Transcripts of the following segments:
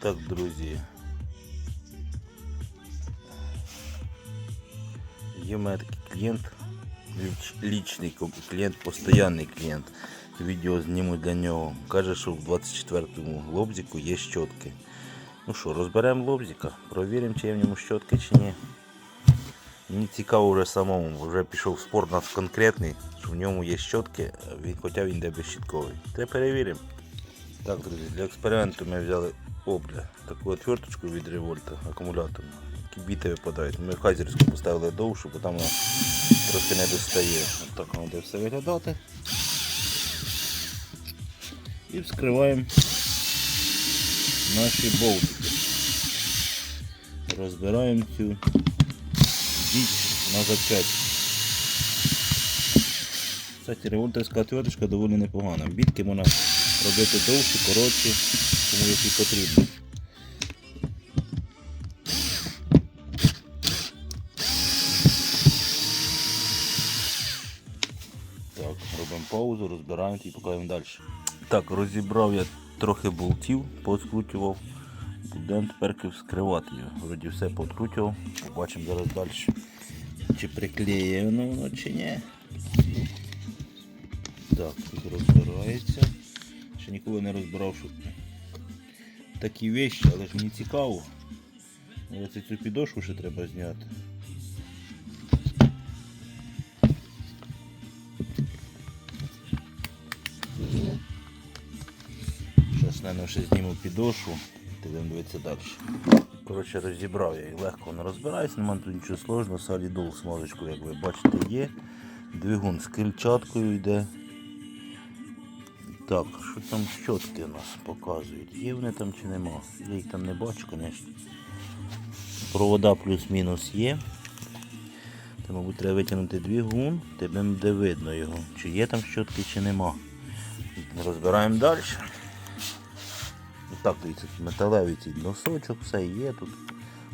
Так, друзі. Є в мене такий клієнт, ліч- лічний ко- клієнт, постійний клієнт. Відео зніму для нього. Каже, що в 24-му лобзику є щотки. Ну що, розберемо лобзика, провіримо, чи є в ньому щотки чи ні. Мені цікаво вже самому, бо вже пішов в спор у нас конкретний, що в ньому є щотки, а він, хоча він йде безщітковий. Те перевіримо. Так, друзі, для експерименту ми взяли обля, таку отверточку від револьта акумуляторну. Біти випадають. Ми хазерську поставили довшу, бо там вона трохи не достає. От так воно буде все виглядати. І вскриваємо наші болтики. Розбираємо цю діч на запчасті. Кстати, револьтерська отверточка доволі непогана. Бітки можна робити довші, коротші, тому які потрібно. Так, робимо паузу, розбираємо і покажемо далі. Так, розібрав я трохи болтів, пооткручував. Будемо тепер вскривати його. Вроді все пооткручував. Побачимо зараз далі. Чи приклеєно воно чи ні. Так, тут розбирається. Ще ніколи не розбирав, що такі вещі, але ж мені цікаво. Але це цю підошву ще треба зняти. Зараз, мабуть, ще зніму підошву будемо дивитися далі. Коротше, розібрав я і легко не розбираюсь, немає тут нічого сложного, солідол смазочку, як ви бачите, є. Двигун з крильчаткою йде. Так, що там щотки у нас показують? Є вони там чи нема? Я їх там не бачу, звісно. Провода плюс-мінус є. Та, мабуть, треба витягнути двигун, тебе буде видно його, чи є там щотки, чи нема. Розбираємо далі. Так, дивіться, металевий цей носочок, все є тут.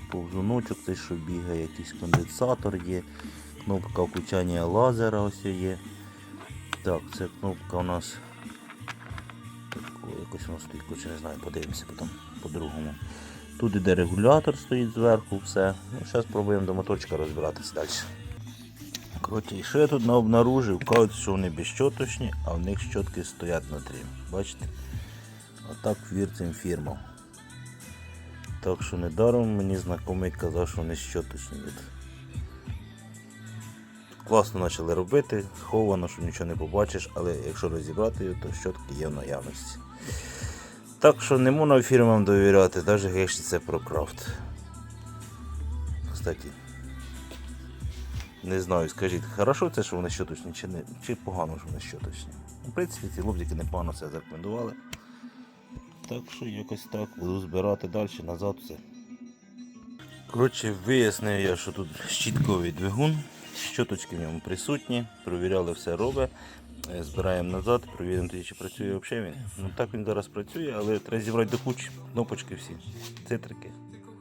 Повзуночок, цей, що бігає, якийсь конденсатор є. Кнопка включання лазера ось є. Так, це кнопка у нас. Якось воно стоїть, коротше, не знаю, подивимося потім по-другому. Тут іде регулятор стоїть зверху, все. Ну, зараз спробуємо до моторчика розбиратися далі. Коротше, і що я тут обнаружив? Кажуть, що вони безщоточні, а в них щотки стоять внутрі. Бачите? Отак вір цим фірмам. Так що недаром мені знайомий казав, що вони щоточні. Класно почали робити, сховано, що нічого не побачиш, але якщо розібрати то щотки є в наявності. Так що не можна фірмам довіряти, навіть якщо це прокрафт. Кстати, не знаю, скажіть, хорошо це, що вони щоточні, чи, не, чи погано, що вони щоточні. В принципі, ці лобзики непогано все зарекомендували. Так що якось так буду збирати далі назад все. Коротше, вияснив я, що тут щітковий двигун, щоточки в ньому присутні, провіряли все робить. Е, Збираємо назад, перевіримо тоді, чи працює взагалі він. Ну так він зараз працює, але треба зібрати до кучі. Кнопочки всі, цитрики.